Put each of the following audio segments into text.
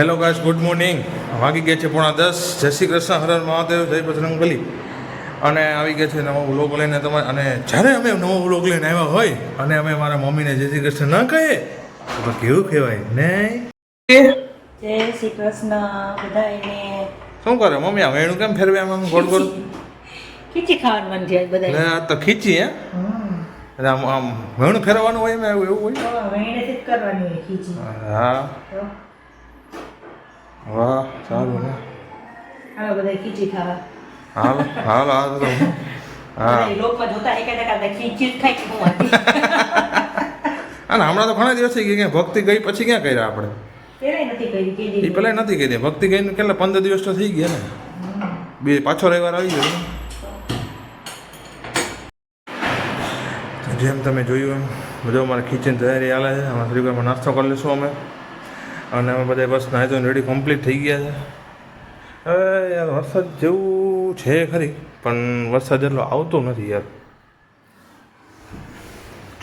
Hello guys good morning. વાગી ગયા છે પોણા દસ. જય શ્રી કૃષ્ણ હર મહાદેવ જય બજરંગ બલી. અને આવી ગયા છે નવો વ્લોગ લઈને તમારે અને જ્યારે અમે નવો વ્લોગ લઈને આવ્યા હોય અને અમે મારા મમ્મીને જય શ્રી કૃષ્ણ ન કહીએ તો કેવું કહેવાય નહીં જય શ્રી કૃષ્ણ બધાને શું કરે? મમ્મી આ વેણું કેમ ફેરવે આમ ગોળ ગોળ? ખીચી. ખાવાનું મન થયા બધા આ તો ખીચી હે? આમ આમ વેણું ફેરવવાનું હોય એમ એવું એવું હોય વેણેથી જ કરવાની હોય ખીચી. હા. વાહ સારું ને. હાલો બધા ખીચી ખાવા. હાલો હા હાલો તો હા. લોકો જોતા એક ટકા ખીચી ખાઈ કે હું હતી અને હમણાં તો ઘણા દિવસ થઈ ગયા ભક્તિ ગઈ પછી ક્યાં કર્યા આપણે? એ પેલા નથી કરી. ભક્તિ ગઈને કેટલા પંદર દિવસ તો થઈ ગયા ને. બે પાછો રવિવાર આવી ગયો જેમ તમે જોયું એમ બધો અમારે ખીચીની તૈયારી હાલે છે અમારા થોડી નાસ્તો કરી લઈશું અમે. અને અમે બધા બસ નાહી ધોઈને રેડી કમ્પ્લીટ થઈ ગયા છે. હવે યાર વરસાદ જેવું છે ખરી, પણ વરસાદ એટલો આવતો નથી યાર.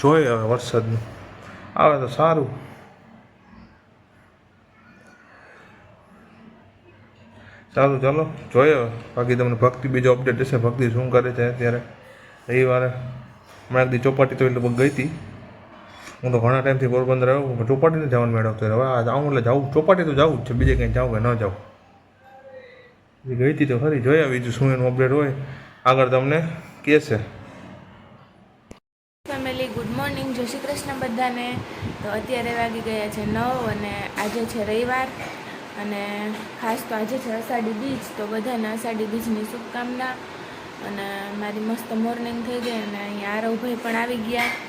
જોઈએ હવે વરસાદનું. આવે તો સારું. સારું ચાલો જોઈએ બાકી તમને ભક્તિ બીજો અપડેટ હશે. ભક્તિ શું કરે છે અત્યારે? રવિવારે. હમણાં ચોપાટી તો એટલે ગઈ હતી. હું તો ઘણા ટાઈમથી પોરબંદર આવ્યો ચોપાટીને જવાનું મેળવતો હવે આ જાઉં એટલે જાઉં ચોપાટી તો જવું જ છે, બીજે કંઈ જાઉં કે ન જાઉં. ગઈ હતી તો ખરી જોયા બીજું શું એનું અપડેટ હોય. આગળ તમને કહેશે. ફેમિલી ગુડ મોર્નિંગ જય શ્રી કૃષ્ણ બધાને. તો અત્યારે વાગી ગયા છે નવ અને આજે છે રવિવાર. અને ખાસ તો આજે છે અષાઢી બીજ, તો બધાને અષાઢી બીજની શુભકામના. અને મારી મસ્ત મોર્નિંગ થઈ ગઈ અને અહીંયા આરવભાઈ પણ આવી ગયા. આવ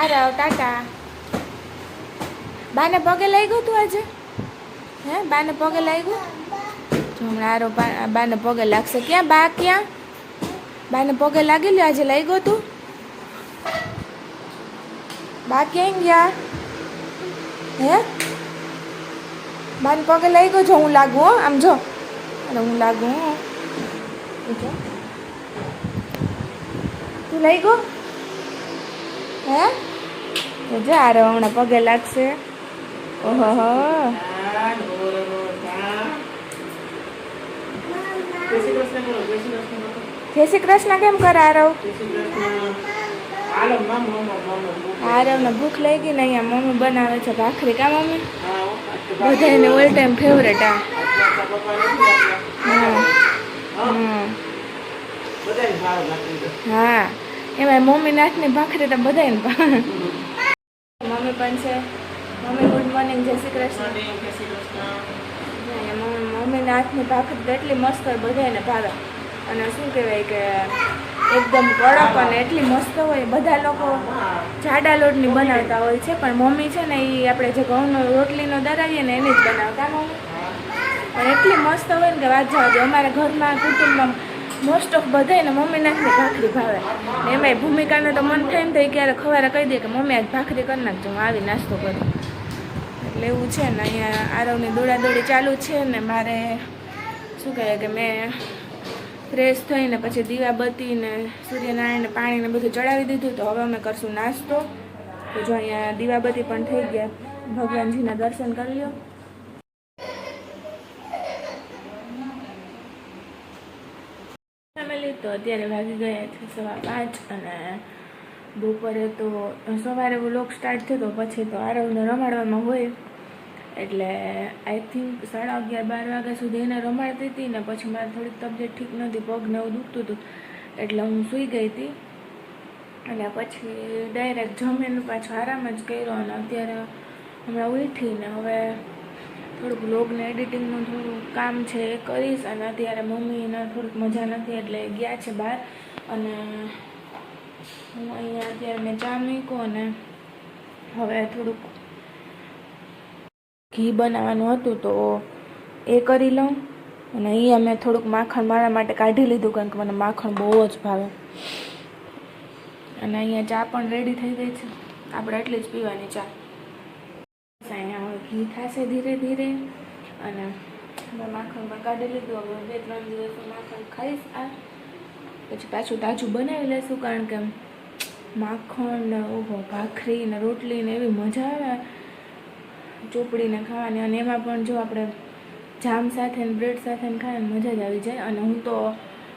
આરવ ટાટા. બાને પગે લઈ ગયું તું આજે? હે, બાને પગે લઈ ગયું જો હમણાં આરો બાને પગે લાગશે ક્યાં? બા ક્યાં? બાને પગે લાગી લ્યો આજે લઈ ગયો તું? બા ક્યાં ગયા? હે? બાને પગે લઈ ગયો જો હું લાગુ આમ જો. હું લાગુ હો. તું લઈ ગયો? હે? તો જો આરે હમણાં પગે લાગશે. ઓહો જય શ્રી કૃષ્ણ કેમ કરે આરવ આરવને ભૂખ લઈ ગઈ ને અહીંયા મમ્મી બનાવે છે ભાખરી. કા મમ્મી? બધાને ઓલ ટાઈમ ફેવરેટ આ. હા. હા. એમાં મમ્મી નાથની ભાખરી તો બધા. મમ્મી પણ છે. મમ્મી ગુડ મોર્નિંગ જય શ્રી કૃષ્ણ. મમ્મીના હાથની ભાખરી તો એટલી મસ્ત હોય બધાને ભાવે. અને શું કહેવાય કે એકદમ કડક અને એટલી મસ્ત હોય બધા લોકો જાડા લોટની બનાવતા હોય છે. પણ મમ્મી છે ને એ આપણે જે ઘઉંનો રોટલીનો દરાવીએ ને એની જ બનાવતા મમ્મી પણ એટલી મસ્ત હોય ને કે વાત જવા દે. અમારા ઘરમાં કુટુંબમાં મોસ્ટ ઓફ બધાને મમ્મી નાખની ભાખરી ભાવે. ને એમાંય ભૂમિકાને તો મન થાય ને તો એ ક્યારે ખવારે કહી દે કે મમ્મી આજ ભાખરી કરી નાખજો, હું આવી નાસ્તો કરું. એટલે એવું છે ને, અહીંયા આરવની દોડાદોડી ચાલુ છે ને મારે, શું કહેવાય કે મેં ફ્રેશ થઈને પછી દીવાબત્તી ને સૂર્યનારાયણને પાણીને બધું ચડાવી દીધું તો હવે અમે કરશું નાસ્તો. તો જો અહીંયા દીવાબત્તી પણ થઈ ગયા. ભગવાનજીના દર્શન કરી લ્યો. ફેમિલી તો અત્યારે વાગી ગયા છે સવા પાંચ અને બપોરે તો સવારે વ્લોગ સ્ટાર્ટ થયો તો પછી તો આરવને રમાડવામાં હોય. એટલે આઈ થિંક સાડા અગિયાર બાર વાગ્યા સુધી એને રમાડતી હતી ને પછી મારે થોડીક તબિયત ઠીક નહોતી, પગ ને એવું દુખતું હતું. એટલે હું સૂઈ ગઈ હતી. અને પછી ડાયરેક્ટ જમીને પાછો આરામ જ કર્યો અને અત્યારે હમણાં ઉઠીને હવે થોડુંક બ્લોગને એડિટિંગનું થોડું કામ છે એ કરીશ અને અત્યારે મમ્મીને થોડીક મજા નથી એટલે ગયા છે બહાર અને હું અહીંયા અત્યારે મેં ચા મૂક્યો અને હવે થોડુંક ઘી બનાવવાનું હતું તો એ કરી લઉં. અને અહીંયા મેં થોડુંક માખણ મારા માટે કાઢી લીધું કારણ કે મને માખણ બહુ જ ભાવે. અને અહીંયા ચા પણ રેડી થઈ ગઈ છે. આપણે એટલી જ પીવાની ચા. ઘી થશે ધીરે ધીરે. અને મેં માખણ કાઢી લીધું. હવે બે ત્રણ દિવસ માખણ ખાઈશ આ. પછી પાછું તાજું બનાવી લેશું કારણ કે માખણ ને ઓહો, ભાખરી ને રોટલી ને એવી મજા આવે ચોપડીને ખાવાની. અને એમાં પણ જો આપણે જામ સાથે ને બ્રેડ સાથે ને ખાવાની મજા જ આવી જાય. અને હું તો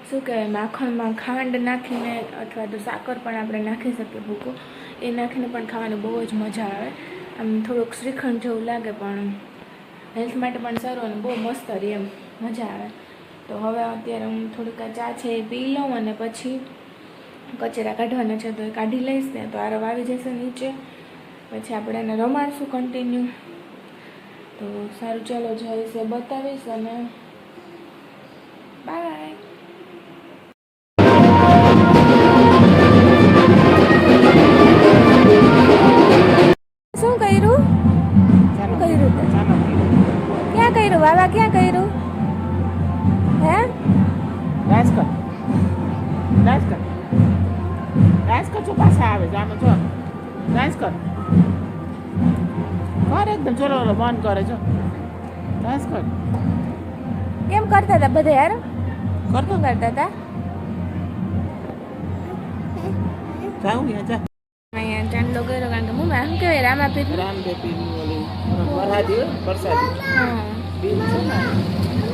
શું કહેવાય, માખણમાં ખાંડ નાખીને અથવા તો સાકર પણ આપણે નાખી શકીએ ભૂકો. એ નાખીને પણ ખાવાની બહુ જ મજા આવે. આમ થોડુંક શ્રીખંડ જેવું લાગે, પણ હેલ્થ માટે પણ સારું અને બહુ મસ્ત રહે એમ, મજા આવે. તો હવે અત્યારે હું થોડીક ચા છે એ પી લઉં અને પછી કચરા કાઢવાના છે તો એ કાઢી લઈશ ને, તો આરવ આવી જશે નીચે. પછી આપણે એને રમાડશું કન્ટિન્યુ તો સારું, ચાલો જઈશ એ બતાવીશ અને છો આવે છે આમે જો. રાજ કર. કર એકદમ ચલો બંધ કરે જો. ડાન્સ કર. કેમ કરતા હતા બધા યાર કરતો કરતા હતા જાઉં ને જા. અહીંયા ચાંદલો કર્યો કારણ કે મમ્મી આમ કહેવાય રામ બેપી ઓલી વરસાદી વરસાદી. બીજ છે ને.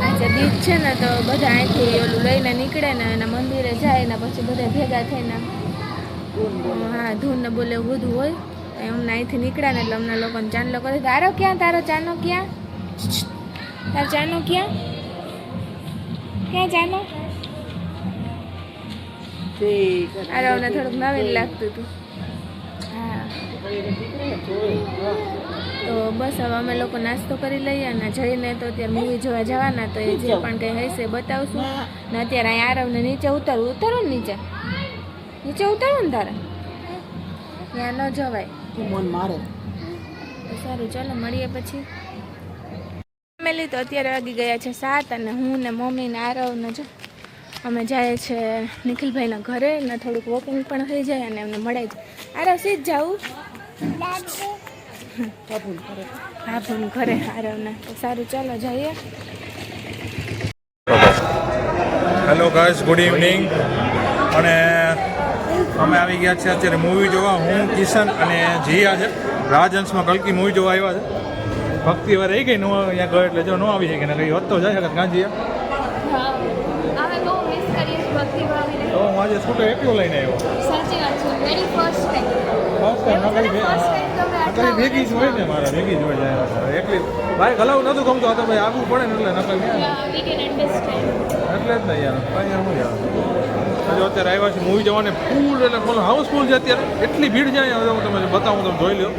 આજે બીજ છે ને તો બધા અહીંથી ઓલું લઈને નીકળે ને એના મંદિરે જાય ને પછી બધા ભેગા થઈને હા ધૂન ને બોલે બધું હોય. તો અમને અહીંથી નીકળ્યા ને એટલે અમને લોકોને ચાંદલો કરે તારો ક્યાં? તારો ચાનો ક્યાં? તારો ચાનો ક્યાં? ક્યાં ચાનો? અરે અમને થોડુંક નવીન લાગતું હતું. હા. તો બસ હવે અમે લોકો નાસ્તો કરી લઈએ અને જઈને તો અત્યારે મૂવી જોવા જવાના તો એ જે પણ કંઈ હશે બતાવશું. ને અત્યારે અહીંયા આરવને નીચે ઉતારવું ઉતારો ને નીચે. નીચે ઉતારો ને તારે? ત્યાં ન જવાય. તું મન મારે. તો સારું ચાલો મળીએ પછી. ફેમિલી તો અત્યારે વાગી ગયા છે સાત અને હું ને મમ્મી ને આરવ ને જો અમે જાય છે નિખિલભાઈના ઘરે ને થોડુંક વોકિંગ પણ થઈ જાય અને એમને મળે છે. આરવ સીધ જાવું કબૂલ કરે હા ભૂન ઘરે આરવને. તો સારું ચાલો જઈએ. હેલો ગાઈસ ગુડ ઇવનિંગ અને અમે આવી ગયા છીએ અત્યારે મૂવી જોવા. હું કિશન અને જીયા છે. રાજહંસમાં કલકી મૂવી જોવા આવ્યા છે. ભક્તિ હવે રહી ગઈ નો અહીંયા ગયો એટલે જો ન આવી શકે ને કઈ હોત તો જાય શકત કાં જીયા તો હું આજે સ્કૂટર એકલો લઈને આવ્યો. સાચી વાત છે. વેરી ફર્સ્ટ ટાઈમ ભેગી જ હોય ને મારા ભેગી જ હોય એકલી ભાઈ હલાવું નતું ગમતું. આ તો ભાઈ આગવું પડે ને એટલે અન્ડરસ્ટેન્ડ એટલે જ ને યાર. કઈ હું યાર? હજુ અત્યારે આવ્યા છે મૂવી જવાને ફૂલ એટલે ફૂલ હાઉસફુલ છે અત્યારે. એટલી ભીડ છે અહીંયા હું તમને બતાવું તમે જોઈ લો